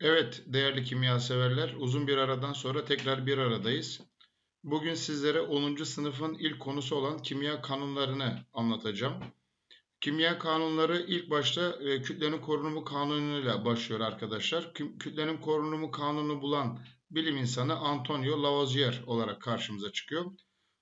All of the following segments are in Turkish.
Evet değerli kimya severler, uzun bir aradan sonra tekrar bir aradayız. Bugün sizlere 10. sınıfın ilk konusu olan kimya kanunlarını anlatacağım. Kimya kanunları ilk başta e, kütlenin korunumu kanunuyla başlıyor arkadaşlar. Kü- Kütlenin korunumu kanunu bulan bilim insanı Antonio Lavoisier olarak karşımıza çıkıyor.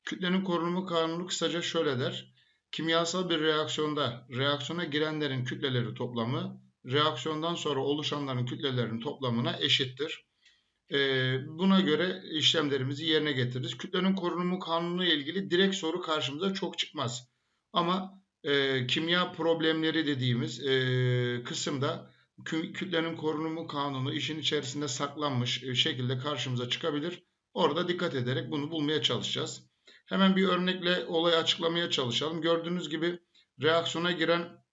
Kütlenin korunumu kanunu kısaca şöyle der. Kimyasal bir reaksiyonda reaksiyona girenlerin kütleleri toplamı reaksiyondan sonra oluşanların kütlelerinin toplamına eşittir. Ee, buna göre işlemlerimizi yerine getiririz. Kütlenin korunumu kanunu ile ilgili direkt soru karşımıza çok çıkmaz. Ama e, kimya problemleri dediğimiz e, kısımda kü- kütlenin korunumu kanunu işin içerisinde saklanmış e, şekilde karşımıza çıkabilir. Orada dikkat ederek bunu bulmaya çalışacağız. Hemen bir örnekle olayı açıklamaya çalışalım. Gördüğünüz gibi reaksiyona giren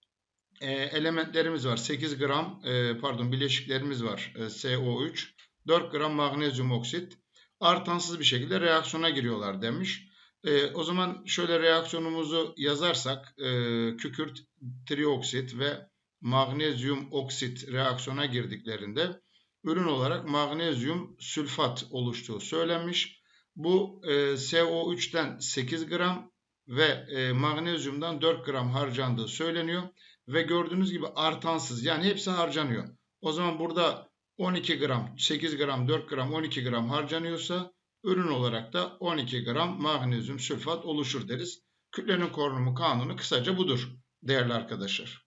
e, elementlerimiz var. 8 gram e, pardon bileşiklerimiz var. E, CO3, 4 gram magnezyum oksit. Artansız bir şekilde reaksiyona giriyorlar demiş. E, o zaman şöyle reaksiyonumuzu yazarsak e, kükürt trioksit ve magnezyum oksit reaksiyona girdiklerinde ürün olarak magnezyum sülfat oluştuğu söylenmiş. Bu e, CO3'ten 8 gram ve magnezyumdan 4 gram harcandığı söyleniyor ve gördüğünüz gibi artansız yani hepsi harcanıyor. O zaman burada 12 gram, 8 gram, 4 gram, 12 gram harcanıyorsa ürün olarak da 12 gram magnezyum sülfat oluşur deriz. Kütlenin korunumu kanunu kısaca budur değerli arkadaşlar.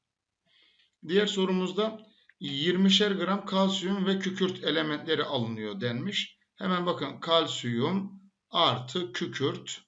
Diğer sorumuzda 20'şer gram kalsiyum ve kükürt elementleri alınıyor denmiş. Hemen bakın kalsiyum artı kükürt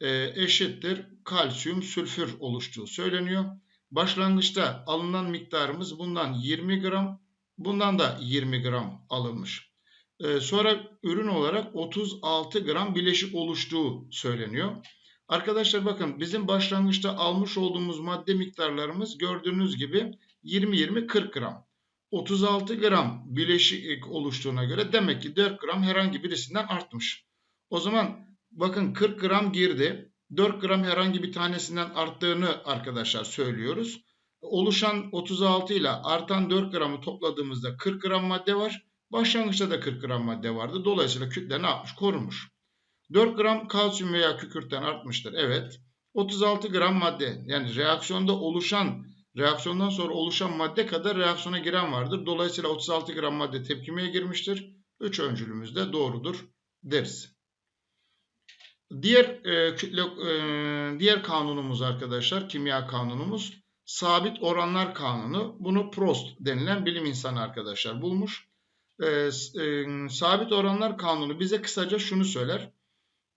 e, eşittir kalsiyum sülfür oluştuğu söyleniyor. Başlangıçta alınan miktarımız bundan 20 gram, bundan da 20 gram alınmış. Ee, sonra ürün olarak 36 gram bileşik oluştuğu söyleniyor. Arkadaşlar bakın bizim başlangıçta almış olduğumuz madde miktarlarımız gördüğünüz gibi 20-20-40 gram. 36 gram bileşik oluştuğuna göre demek ki 4 gram herhangi birisinden artmış. O zaman bakın 40 gram girdi. 4 gram herhangi bir tanesinden arttığını arkadaşlar söylüyoruz. Oluşan 36 ile artan 4 gramı topladığımızda 40 gram madde var. Başlangıçta da 40 gram madde vardı. Dolayısıyla kütle ne yapmış? Korunmuş. 4 gram kalsiyum veya kükürtten artmıştır. Evet. 36 gram madde yani reaksiyonda oluşan reaksiyondan sonra oluşan madde kadar reaksiyona giren vardır. Dolayısıyla 36 gram madde tepkimeye girmiştir. 3 öncülümüz de doğrudur deriz. Diğer e, kütle e, diğer kanunumuz arkadaşlar kimya kanunumuz sabit oranlar kanunu. Bunu Prost denilen bilim insanı arkadaşlar bulmuş. E, e, sabit oranlar kanunu bize kısaca şunu söyler.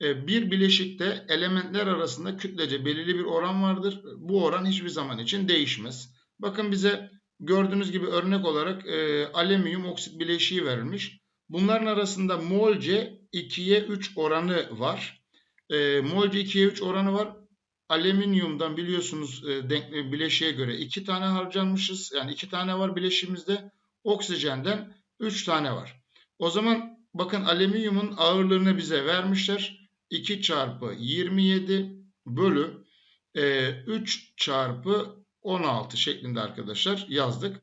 E, bir bileşikte elementler arasında kütlece belirli bir oran vardır. Bu oran hiçbir zaman için değişmez. Bakın bize gördüğünüz gibi örnek olarak e, alüminyum oksit bileşiği verilmiş. Bunların arasında molce 2'ye 3 oranı var. E, molce 2'ye 3 oranı var. Alüminyumdan biliyorsunuz e, denk, e, bileşiğe göre 2 tane harcanmışız. Yani 2 tane var bileşiğimizde. Oksijenden 3 tane var. O zaman bakın alüminyumun ağırlığını bize vermişler. 2 çarpı 27 bölü e, 3 çarpı 16 şeklinde arkadaşlar yazdık.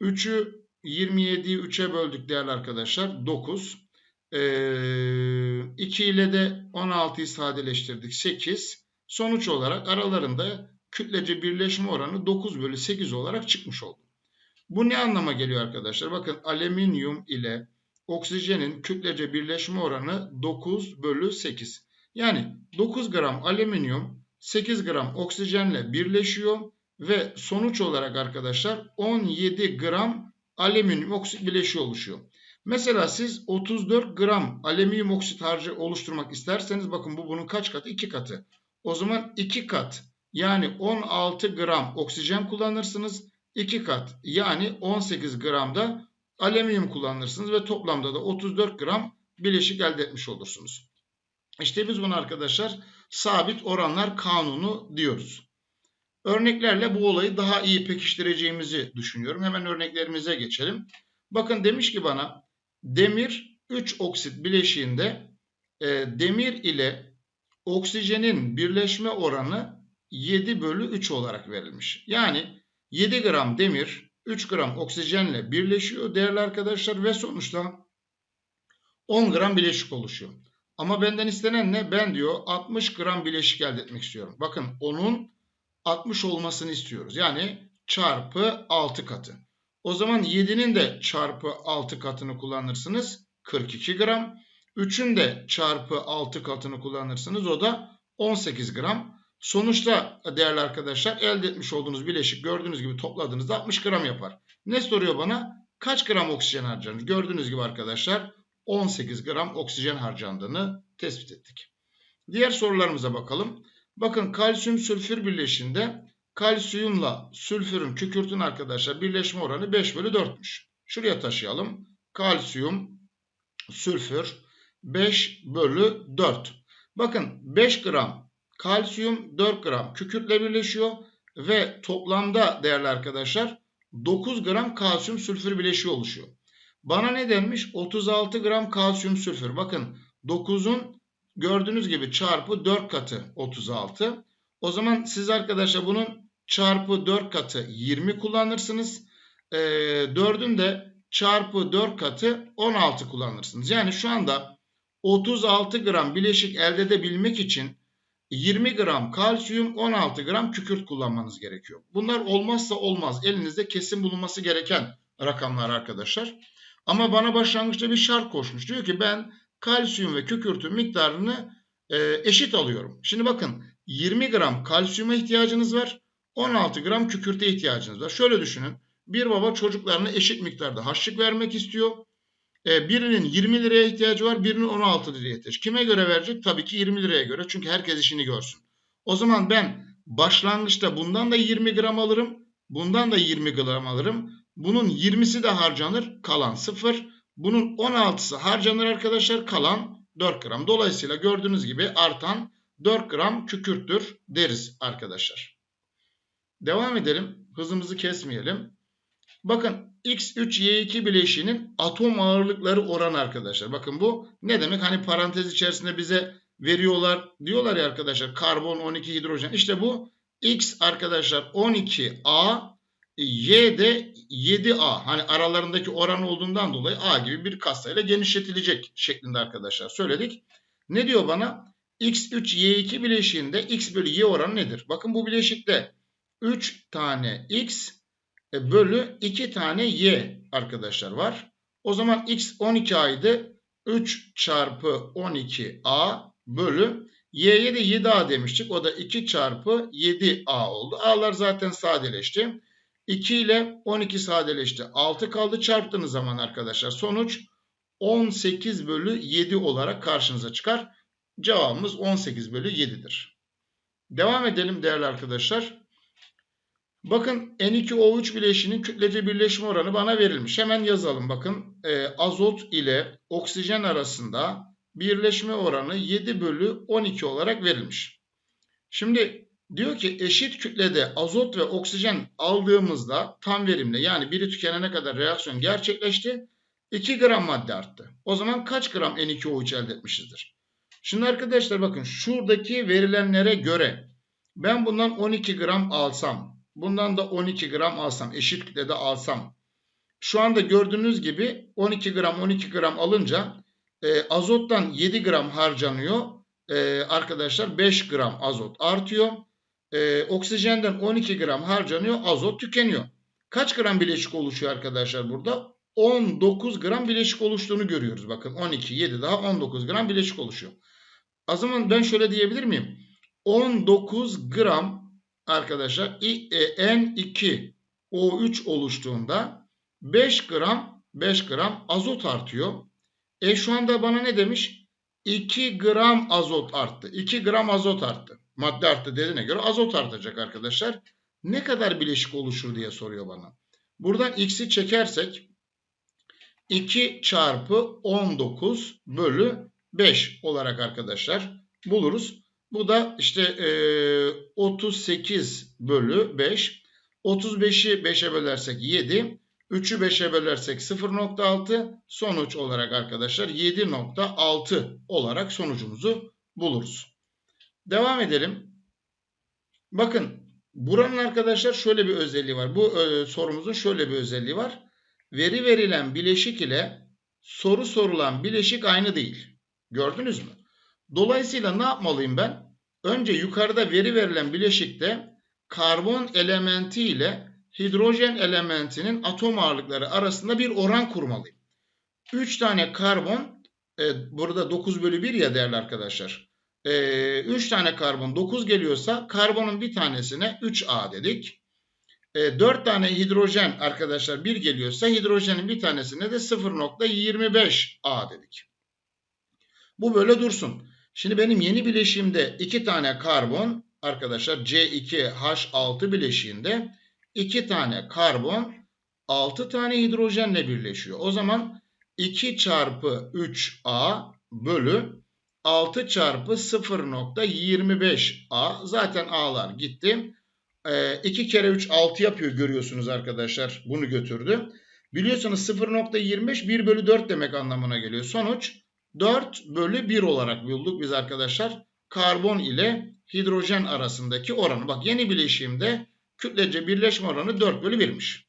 3'ü 27'yi 3'e böldük değerli arkadaşlar. 9. Ee, 2 ile de 16'yı sadeleştirdik. 8. Sonuç olarak aralarında kütlece birleşme oranı 9 bölü 8 olarak çıkmış oldu. Bu ne anlama geliyor arkadaşlar? Bakın alüminyum ile oksijenin kütlece birleşme oranı 9 bölü 8. Yani 9 gram alüminyum 8 gram oksijenle birleşiyor ve sonuç olarak arkadaşlar 17 gram alüminyum oksit bileşiği oluşuyor. Mesela siz 34 gram alüminyum oksit harcı oluşturmak isterseniz bakın bu bunun kaç katı? 2 katı. O zaman 2 kat yani 16 gram oksijen kullanırsınız. 2 kat yani 18 gram da alüminyum kullanırsınız ve toplamda da 34 gram bileşik elde etmiş olursunuz. İşte biz bunu arkadaşlar sabit oranlar kanunu diyoruz. Örneklerle bu olayı daha iyi pekiştireceğimizi düşünüyorum. Hemen örneklerimize geçelim. Bakın demiş ki bana demir 3 oksit bileşiğinde e, demir ile oksijenin birleşme oranı 7 bölü 3 olarak verilmiş. Yani 7 gram demir 3 gram oksijenle birleşiyor değerli arkadaşlar ve sonuçta 10 gram bileşik oluşuyor. Ama benden istenen ne? Ben diyor 60 gram bileşik elde etmek istiyorum. Bakın onun 60 olmasını istiyoruz. Yani çarpı 6 katı. O zaman 7'nin de çarpı 6 katını kullanırsınız. 42 gram. 3'ün de çarpı 6 katını kullanırsınız. O da 18 gram. Sonuçta değerli arkadaşlar elde etmiş olduğunuz bileşik gördüğünüz gibi topladığınızda 60 gram yapar. Ne soruyor bana? Kaç gram oksijen harcanır? Gördüğünüz gibi arkadaşlar 18 gram oksijen harcandığını tespit ettik. Diğer sorularımıza bakalım. Bakın kalsiyum sülfür birleşinde kalsiyumla sülfürün kükürtün arkadaşlar birleşme oranı 5 bölü 4'müş. Şuraya taşıyalım. Kalsiyum, sülfür 5 bölü 4. Bakın 5 gram kalsiyum 4 gram kükürtle birleşiyor ve toplamda değerli arkadaşlar 9 gram kalsiyum sülfür bileşiği oluşuyor. Bana ne denmiş? 36 gram kalsiyum sülfür. Bakın 9'un gördüğünüz gibi çarpı 4 katı 36. O zaman siz arkadaşlar bunun çarpı 4 katı 20 kullanırsınız. E, 4'ün de çarpı 4 katı 16 kullanırsınız. Yani şu anda 36 gram bileşik elde edebilmek için 20 gram kalsiyum 16 gram kükürt kullanmanız gerekiyor. Bunlar olmazsa olmaz. Elinizde kesin bulunması gereken rakamlar arkadaşlar. Ama bana başlangıçta bir şart koşmuş. Diyor ki ben kalsiyum ve kükürtün miktarını e, eşit alıyorum. Şimdi bakın 20 gram kalsiyuma ihtiyacınız var. 16 gram kükürte ihtiyacınız var. Şöyle düşünün. Bir baba çocuklarına eşit miktarda harçlık vermek istiyor. E, birinin 20 liraya ihtiyacı var, birinin 16 liraya ihtiyacı. Kime göre verecek? Tabii ki 20 liraya göre. Çünkü herkes işini görsün. O zaman ben başlangıçta bundan da 20 gram alırım. Bundan da 20 gram alırım. Bunun 20'si de harcanır. Kalan 0. Bunun 16'sı harcanır arkadaşlar. Kalan 4 gram. Dolayısıyla gördüğünüz gibi artan 4 gram kükürttür deriz arkadaşlar. Devam edelim. Hızımızı kesmeyelim. Bakın X3Y2 bileşiğinin atom ağırlıkları oranı arkadaşlar. Bakın bu ne demek? Hani parantez içerisinde bize veriyorlar. Diyorlar ya arkadaşlar karbon 12 hidrojen. İşte bu X arkadaşlar 12A Y de 7A. Hani aralarındaki oran olduğundan dolayı A gibi bir katsayıyla genişletilecek şeklinde arkadaşlar söyledik. Ne diyor bana? X3Y2 bileşiğinde X bölü Y oranı nedir? Bakın bu bileşikte 3 tane X e, bölü 2 tane y arkadaşlar var. O zaman x 12a'ydı. 3 çarpı 12a bölü y'ye de 7a demiştik. O da 2 çarpı 7a oldu. a'lar zaten sadeleşti. 2 ile 12 sadeleşti. 6 kaldı çarptığınız zaman arkadaşlar sonuç 18 bölü 7 olarak karşınıza çıkar. Cevabımız 18 bölü 7'dir. Devam edelim değerli arkadaşlar. Bakın N2O3 bileşiğinin kütlece birleşme oranı bana verilmiş. Hemen yazalım bakın. E, azot ile oksijen arasında birleşme oranı 7 bölü 12 olarak verilmiş. Şimdi diyor ki eşit kütlede azot ve oksijen aldığımızda tam verimle yani biri tükenene kadar reaksiyon gerçekleşti. 2 gram madde arttı. O zaman kaç gram N2O3 elde etmişizdir? Şimdi arkadaşlar bakın şuradaki verilenlere göre ben bundan 12 gram alsam Bundan da 12 gram alsam, eşit kütlede alsam. Şu anda gördüğünüz gibi 12 gram 12 gram alınca e, azottan 7 gram harcanıyor. E, arkadaşlar 5 gram azot artıyor. E, oksijenden 12 gram harcanıyor. Azot tükeniyor. Kaç gram bileşik oluşuyor arkadaşlar burada? 19 gram bileşik oluştuğunu görüyoruz. Bakın 12, 7 daha 19 gram bileşik oluşuyor. O zaman ben şöyle diyebilir miyim? 19 gram arkadaşlar N2O3 oluştuğunda 5 gram 5 gram azot artıyor. E şu anda bana ne demiş? 2 gram azot arttı. 2 gram azot arttı. Madde arttı dediğine göre azot artacak arkadaşlar. Ne kadar bileşik oluşur diye soruyor bana. Buradan x'i çekersek 2 çarpı 19 bölü 5 olarak arkadaşlar buluruz. Bu da işte e, 38 bölü 5. 35'i 5'e bölersek 7. 3'ü 5'e bölersek 0.6. Sonuç olarak arkadaşlar 7.6 olarak sonucumuzu buluruz. Devam edelim. Bakın Buranın arkadaşlar şöyle bir özelliği var. Bu e, sorumuzun şöyle bir özelliği var. Veri verilen bileşik ile soru sorulan bileşik aynı değil. Gördünüz mü? Dolayısıyla ne yapmalıyım ben? Önce yukarıda veri verilen bileşikte karbon elementi ile hidrojen elementinin atom ağırlıkları arasında bir oran kurmalıyım. 3 tane karbon, e, burada 9 bölü 1 ya değerli arkadaşlar. 3 e, tane karbon 9 geliyorsa karbonun bir tanesine 3A dedik. E, 4 tane hidrojen arkadaşlar 1 geliyorsa hidrojenin bir tanesine de 0.25A dedik. Bu böyle dursun. Şimdi benim yeni bileşiğimde 2 tane karbon arkadaşlar C2H6 bileşiğinde 2 tane karbon 6 tane hidrojenle birleşiyor. O zaman 2 çarpı 3A bölü 6 çarpı 0.25A zaten A'lar gitti. 2 ee, kere 3 6 yapıyor görüyorsunuz arkadaşlar. Bunu götürdü. Biliyorsunuz 0.25 1 bölü 4 demek anlamına geliyor. Sonuç 4 bölü 1 olarak bulduk biz arkadaşlar. Karbon ile hidrojen arasındaki oranı. Bak yeni bileşiğimde kütlece birleşme oranı 4 bölü 1'miş.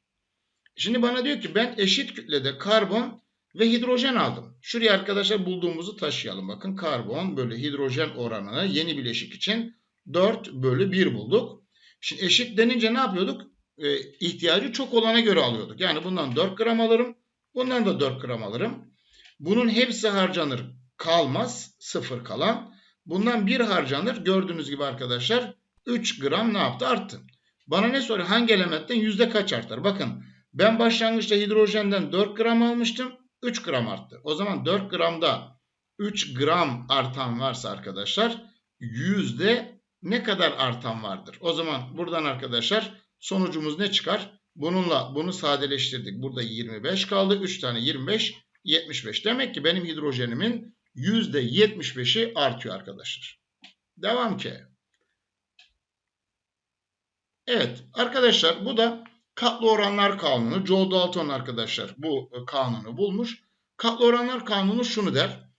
Şimdi bana diyor ki ben eşit kütlede karbon ve hidrojen aldım. Şuraya arkadaşlar bulduğumuzu taşıyalım. Bakın karbon bölü hidrojen oranını yeni bileşik için 4 bölü 1 bulduk. Şimdi eşit denince ne yapıyorduk? Ee, ihtiyacı çok olana göre alıyorduk. Yani bundan 4 gram alırım. Bundan da 4 gram alırım. Bunun hepsi harcanır. Kalmaz. Sıfır kalan. Bundan 1 harcanır. Gördüğünüz gibi arkadaşlar 3 gram ne yaptı? Arttı. Bana ne soruyor? Hangi elementten yüzde kaç artar? Bakın ben başlangıçta hidrojenden 4 gram almıştım. 3 gram arttı. O zaman 4 gramda 3 gram artan varsa arkadaşlar yüzde ne kadar artan vardır? O zaman buradan arkadaşlar sonucumuz ne çıkar? Bununla bunu sadeleştirdik. Burada 25 kaldı. 3 tane 25, 75. Demek ki benim hidrojenimin %75'i artıyor arkadaşlar. Devam ki. Evet arkadaşlar bu da Katlı oranlar kanunu. Joe Dalton arkadaşlar bu kanunu bulmuş. Katlı oranlar kanunu şunu der.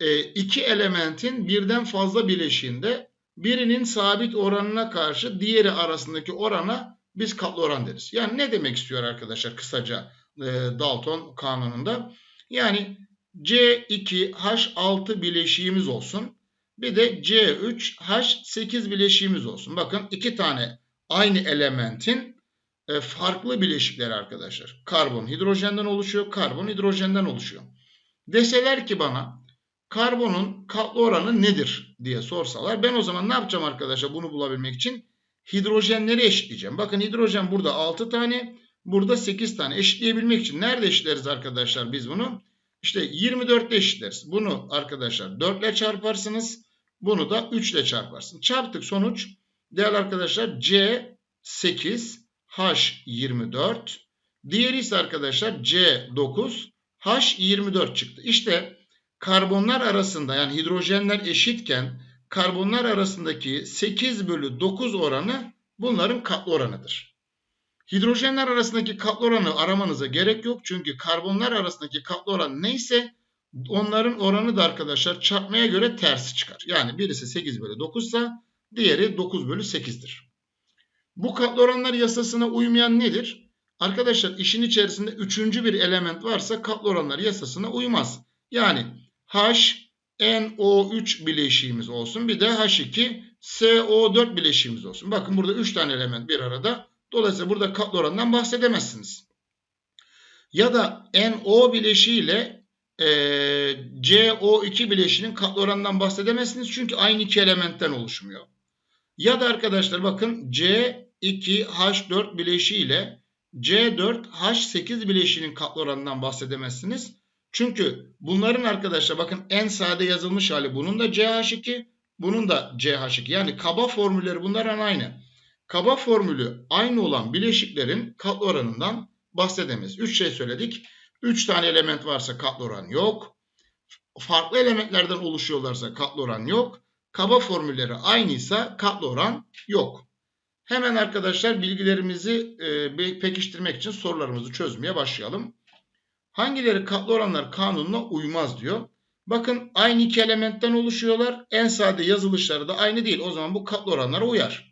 E, iki elementin birden fazla bileşiğinde birinin sabit oranına karşı diğeri arasındaki orana biz katlı oran deriz. Yani ne demek istiyor arkadaşlar kısaca e, Dalton kanununda? Yani C2H6 bileşiğimiz olsun. Bir de C3H8 bileşiğimiz olsun. Bakın iki tane aynı elementin e, farklı bileşikler arkadaşlar. Karbon hidrojenden oluşuyor, karbon hidrojenden oluşuyor. Deseler ki bana karbonun katlı oranı nedir diye sorsalar ben o zaman ne yapacağım arkadaşlar bunu bulabilmek için? Hidrojenleri eşitleyeceğim. Bakın hidrojen burada 6 tane, burada 8 tane. Eşitleyebilmek için nerede eşitleriz arkadaşlar biz bunu? İşte 24'te eşitleriz. Bunu arkadaşlar 4 ile çarparsınız. Bunu da 3 ile çarparsınız. Çarptık sonuç değerli arkadaşlar C 8 H24. Diğeri ise arkadaşlar C9 H24 çıktı. İşte karbonlar arasında yani hidrojenler eşitken karbonlar arasındaki 8 bölü 9 oranı bunların katlı oranıdır. Hidrojenler arasındaki katlı oranı aramanıza gerek yok. Çünkü karbonlar arasındaki katlı oran neyse onların oranı da arkadaşlar çarpmaya göre tersi çıkar. Yani birisi 8 bölü 9 ise diğeri 9 bölü 8'dir. Bu katlı oranlar yasasına uymayan nedir? Arkadaşlar işin içerisinde üçüncü bir element varsa katlı oranlar yasasına uymaz. Yani H NO3 bileşiğimiz olsun. Bir de H2 SO4 bileşiğimiz olsun. Bakın burada 3 tane element bir arada. Dolayısıyla burada katlı orandan bahsedemezsiniz. Ya da NO bileşiğiyle e, CO2 bileşiğinin katlı oranından bahsedemezsiniz. Çünkü aynı iki elementten oluşmuyor. Ya da arkadaşlar bakın C 2H4 bileşiği ile C4H8 bileşiğinin katlı oranından bahsedemezsiniz. Çünkü bunların arkadaşlar bakın en sade yazılmış hali bunun da CH2, bunun da CH2. Yani kaba formülleri bunların aynı. Kaba formülü aynı olan bileşiklerin katlı oranından bahsedemeyiz. 3 şey söyledik. 3 tane element varsa katlı oran yok. Farklı elementlerden oluşuyorlarsa katlı oran yok. Kaba formülleri aynıysa katlı oran yok. Hemen arkadaşlar bilgilerimizi e, pekiştirmek için sorularımızı çözmeye başlayalım. Hangileri katlı oranlar kanununa uymaz diyor. Bakın aynı iki elementten oluşuyorlar. En sade yazılışları da aynı değil. O zaman bu katlı oranlara uyar.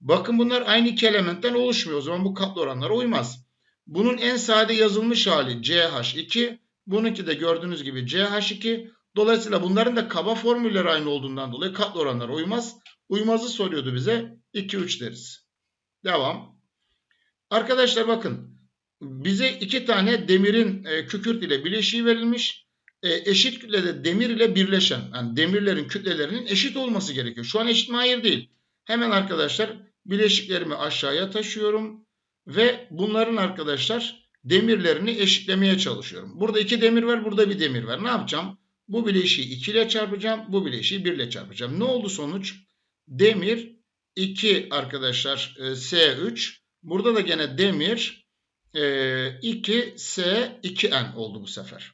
Bakın bunlar aynı iki elementten oluşmuyor. O zaman bu katlı oranlara uymaz. Bunun en sade yazılmış hali CH2. Bununki de gördüğünüz gibi CH2. Dolayısıyla bunların da kaba formülleri aynı olduğundan dolayı katlı oranlara uymaz. Uymazı soruyordu bize. 2, 3 deriz. Devam. Arkadaşlar bakın. Bize iki tane demirin e, kükürt ile bileşiği verilmiş. E, eşit kütlede demir ile birleşen, yani demirlerin kütlelerinin eşit olması gerekiyor. Şu an eşit mi? Hayır değil. Hemen arkadaşlar bileşiklerimi aşağıya taşıyorum. Ve bunların arkadaşlar demirlerini eşitlemeye çalışıyorum. Burada iki demir var, burada bir demir var. Ne yapacağım? Bu bileşiği 2 ile çarpacağım, bu bileşiği 1 ile çarpacağım. Ne oldu sonuç? Demir 2 arkadaşlar e, S3. Burada da gene demir 2 e, S2N oldu bu sefer.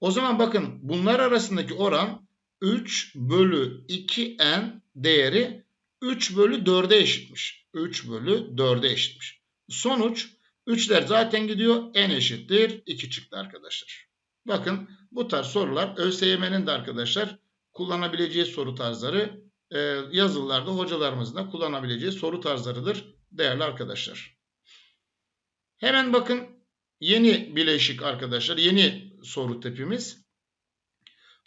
O zaman bakın bunlar arasındaki oran 3 bölü 2N değeri 3 bölü 4'e eşitmiş. 3 bölü 4'e eşitmiş. Sonuç 3'ler zaten gidiyor. N eşittir 2 çıktı arkadaşlar. Bakın bu tarz sorular ÖSYM'nin de arkadaşlar kullanabileceği soru tarzları e, yazılılarda hocalarımızın da kullanabileceği soru tarzlarıdır değerli arkadaşlar. Hemen bakın yeni bileşik arkadaşlar yeni soru tipimiz.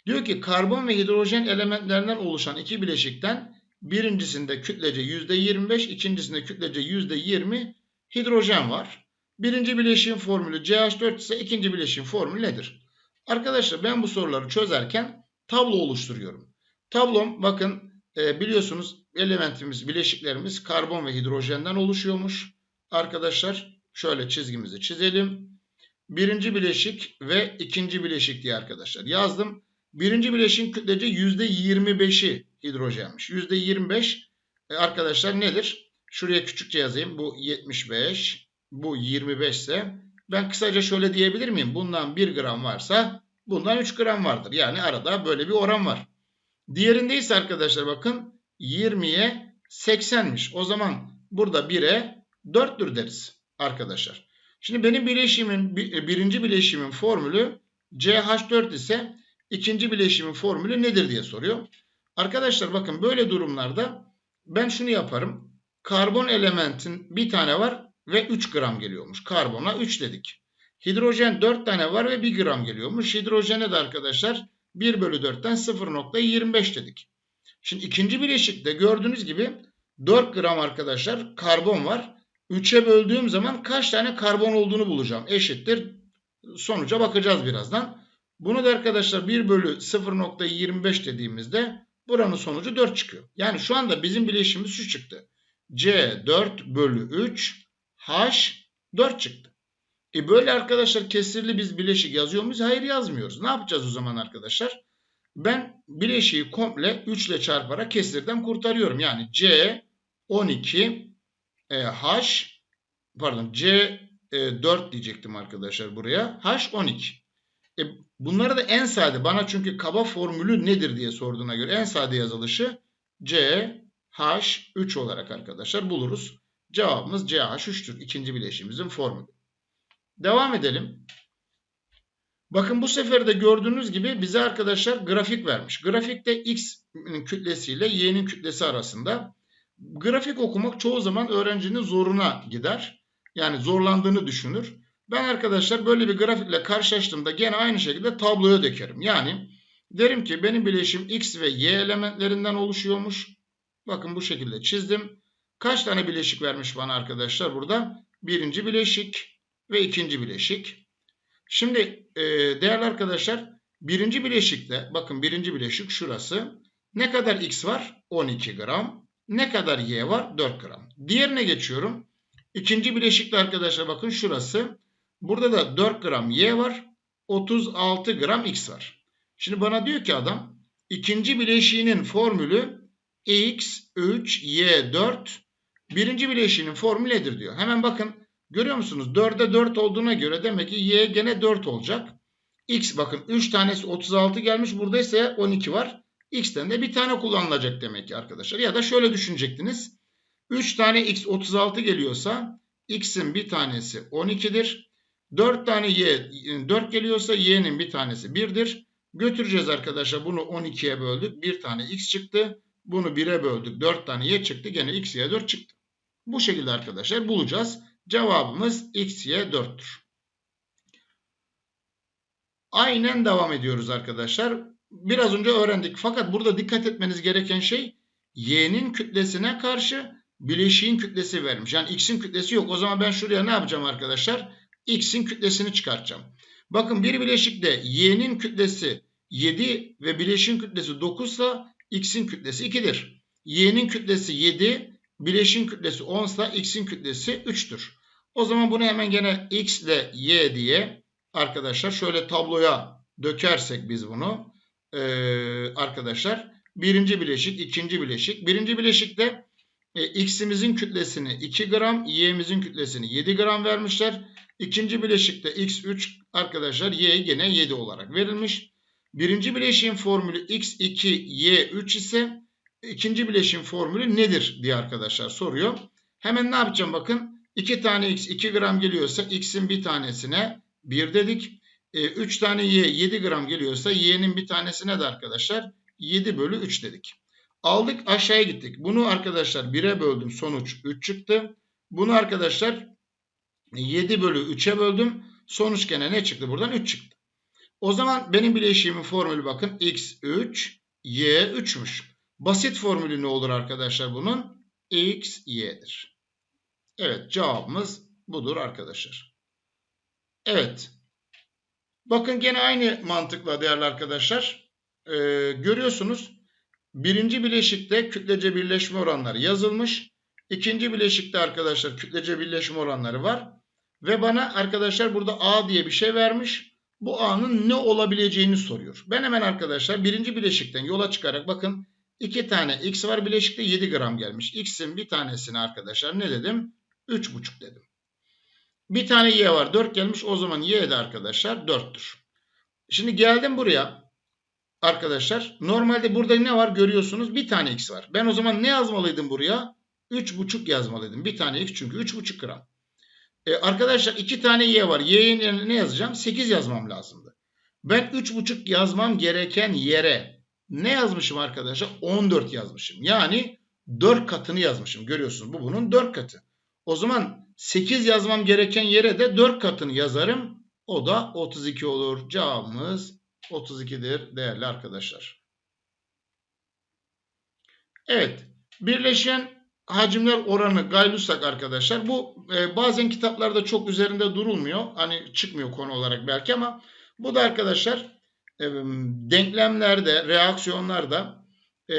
Diyor ki karbon ve hidrojen elementlerinden oluşan iki bileşikten birincisinde kütlece %25, ikincisinde kütlece %20 hidrojen var. Birinci bileşiğin formülü CH4 ise ikinci bileşiğin formülü nedir? Arkadaşlar ben bu soruları çözerken tablo oluşturuyorum. Tablom bakın e, biliyorsunuz elementimiz, bileşiklerimiz karbon ve hidrojenden oluşuyormuş. Arkadaşlar şöyle çizgimizi çizelim. Birinci bileşik ve ikinci bileşik diye arkadaşlar yazdım. Birinci bileşiğin kütlece %25'i hidrojenmiş. %25 e, arkadaşlar nedir? Şuraya küçükçe yazayım. Bu 75, bu 25 ise ben kısaca şöyle diyebilir miyim? Bundan 1 gram varsa bundan 3 gram vardır. Yani arada böyle bir oran var. Diğerinde ise arkadaşlar bakın 20'ye 80'miş. O zaman burada 1'e 4'tür deriz arkadaşlar. Şimdi benim bileşimin birinci bileşimin formülü CH4 ise ikinci bileşimin formülü nedir diye soruyor. Arkadaşlar bakın böyle durumlarda ben şunu yaparım. Karbon elementin bir tane var ve 3 gram geliyormuş. Karbona 3 dedik. Hidrojen 4 tane var ve 1 gram geliyormuş. Hidrojene de arkadaşlar 1 bölü 4'ten 0.25 dedik. Şimdi ikinci bileşikte gördüğünüz gibi 4 gram arkadaşlar karbon var. 3'e böldüğüm zaman kaç tane karbon olduğunu bulacağım. Eşittir. Sonuca bakacağız birazdan. Bunu da arkadaşlar 1 bölü 0.25 dediğimizde buranın sonucu 4 çıkıyor. Yani şu anda bizim bileşimimiz şu çıktı. C 4 bölü 3 H 4 çıktı. E böyle arkadaşlar kesirli biz bileşik yazıyor muyuz? Hayır yazmıyoruz. Ne yapacağız o zaman arkadaşlar? Ben bileşiği komple 3 ile çarparak kesirden kurtarıyorum. Yani C 12 e, H pardon C e, 4 diyecektim arkadaşlar buraya. H 12. E, bunları da en sade bana çünkü kaba formülü nedir diye sorduğuna göre en sade yazılışı C H 3 olarak arkadaşlar buluruz. Cevabımız CH3'tür. İkinci bileşiğimizin formülü. Devam edelim. Bakın bu sefer de gördüğünüz gibi bize arkadaşlar grafik vermiş. Grafikte x'nin kütlesiyle y'nin kütlesi arasında. Grafik okumak çoğu zaman öğrencinin zoruna gider. Yani zorlandığını düşünür. Ben arkadaşlar böyle bir grafikle karşılaştığımda gene aynı şekilde tabloya dökerim. Yani derim ki benim bileşim x ve y elementlerinden oluşuyormuş. Bakın bu şekilde çizdim. Kaç tane bileşik vermiş bana arkadaşlar burada? Birinci bileşik, ve ikinci bileşik. Şimdi e, değerli arkadaşlar birinci bileşikte bakın birinci bileşik şurası. Ne kadar x var? 12 gram. Ne kadar y var? 4 gram. Diğerine geçiyorum. İkinci bileşikte arkadaşlar bakın şurası. Burada da 4 gram y var. 36 gram x var. Şimdi bana diyor ki adam ikinci bileşiğinin formülü x 3 y 4 birinci bileşiğinin formülü nedir diyor. Hemen bakın Görüyor musunuz? 4'e 4 olduğuna göre demek ki y gene 4 olacak. X bakın 3 tanesi 36 gelmiş. Burada ise 12 var. X'ten de bir tane kullanılacak demek ki arkadaşlar. Ya da şöyle düşünecektiniz. 3 tane X 36 geliyorsa X'in bir tanesi 12'dir. 4 tane Y 4 geliyorsa Y'nin bir tanesi 1'dir. Götüreceğiz arkadaşlar. Bunu 12'ye böldük. Bir tane X çıktı. Bunu 1'e böldük. 4 tane Y çıktı. Gene X, Y, 4 çıktı. Bu şekilde arkadaşlar bulacağız. Cevabımız x, y 4'tür. Aynen devam ediyoruz arkadaşlar. Biraz önce öğrendik. Fakat burada dikkat etmeniz gereken şey y'nin kütlesine karşı bileşiğin kütlesi vermiş. Yani x'in kütlesi yok. O zaman ben şuraya ne yapacağım arkadaşlar? X'in kütlesini çıkartacağım. Bakın bir bileşikte y'nin kütlesi 7 ve bileşiğin kütlesi 9 ise x'in kütlesi 2'dir. y'nin kütlesi 7, bileşiğin kütlesi 10 ise x'in kütlesi 3'tür. O zaman bunu hemen gene x ile y diye arkadaşlar şöyle tabloya dökersek biz bunu ee, arkadaşlar birinci bileşik, ikinci bileşik. Birinci bileşikte e, x'imizin kütlesini 2 gram, y'imizin kütlesini 7 gram vermişler. İkinci bileşikte x3 arkadaşlar y gene 7 olarak verilmiş. Birinci bileşiğin formülü x2, y3 ise ikinci bileşiğin formülü nedir diye arkadaşlar soruyor. Hemen ne yapacağım bakın. 2 tane x 2 gram geliyorsa x'in bir tanesine 1 dedik. 3 tane y 7 gram geliyorsa y'nin bir tanesine de arkadaşlar 7 bölü 3 dedik. Aldık aşağıya gittik. Bunu arkadaşlar 1'e böldüm sonuç 3 çıktı. Bunu arkadaşlar 7 bölü 3'e böldüm. Sonuç gene ne çıktı buradan 3 çıktı. O zaman benim bileşiğimin formülü bakın x3 y3'müş. Basit formülü ne olur arkadaşlar bunun? x y'dir. Evet cevabımız budur arkadaşlar. Evet. Bakın gene aynı mantıkla değerli arkadaşlar. Ee, görüyorsunuz birinci bileşikte kütlece birleşme oranları yazılmış. İkinci bileşikte arkadaşlar kütlece birleşme oranları var. Ve bana arkadaşlar burada A diye bir şey vermiş. Bu A'nın ne olabileceğini soruyor. Ben hemen arkadaşlar birinci bileşikten yola çıkarak bakın iki tane X var bileşikte 7 gram gelmiş. X'in bir tanesini arkadaşlar ne dedim? 3,5 dedim. Bir tane Y var 4 gelmiş o zaman Y de arkadaşlar 4'tür. Şimdi geldim buraya arkadaşlar. Normalde burada ne var görüyorsunuz bir tane X var. Ben o zaman ne yazmalıydım buraya? 3,5 yazmalıydım. Bir tane X çünkü 3,5 gram. Ee, arkadaşlar iki tane Y var. Y'nin yerine ne yazacağım? 8 yazmam lazımdı. Ben 3,5 yazmam gereken yere ne yazmışım arkadaşlar? 14 yazmışım. Yani 4 katını yazmışım. Görüyorsunuz bu bunun 4 katı. O zaman 8 yazmam gereken yere de 4 katını yazarım. O da 32 olur. Cevabımız 32'dir değerli arkadaşlar. Evet. Birleşen hacimler oranı Gay-Lussac arkadaşlar. Bu e, bazen kitaplarda çok üzerinde durulmuyor. Hani çıkmıyor konu olarak belki ama bu da arkadaşlar e, denklemlerde, reaksiyonlarda e,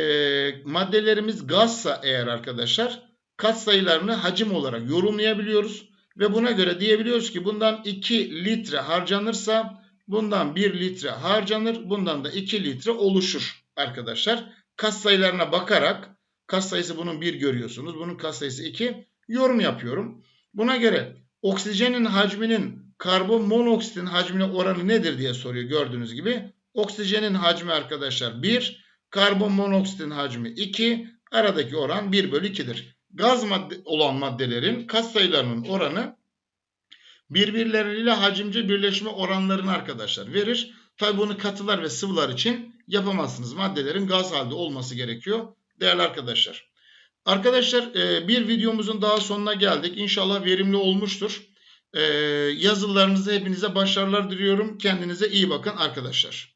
maddelerimiz gazsa eğer arkadaşlar katsayılarını hacim olarak yorumlayabiliyoruz. Ve buna göre diyebiliyoruz ki bundan 2 litre harcanırsa bundan 1 litre harcanır. Bundan da 2 litre oluşur arkadaşlar. Katsayılarına bakarak Kas sayısı bunun 1 görüyorsunuz. Bunun kas sayısı 2. Yorum yapıyorum. Buna göre oksijenin hacminin karbon monoksitin hacmine oranı nedir diye soruyor gördüğünüz gibi. Oksijenin hacmi arkadaşlar 1. Karbon monoksitin hacmi 2. Aradaki oran 1 bölü 2'dir. Gaz madde olan maddelerin kas sayılarının oranı birbirleriyle hacimce birleşme oranlarını arkadaşlar verir. Tabi bunu katılar ve sıvılar için yapamazsınız. Maddelerin gaz halde olması gerekiyor değerli arkadaşlar. Arkadaşlar e, bir videomuzun daha sonuna geldik. İnşallah verimli olmuştur. E, yazılarınızda hepinize başarılar diliyorum. Kendinize iyi bakın arkadaşlar.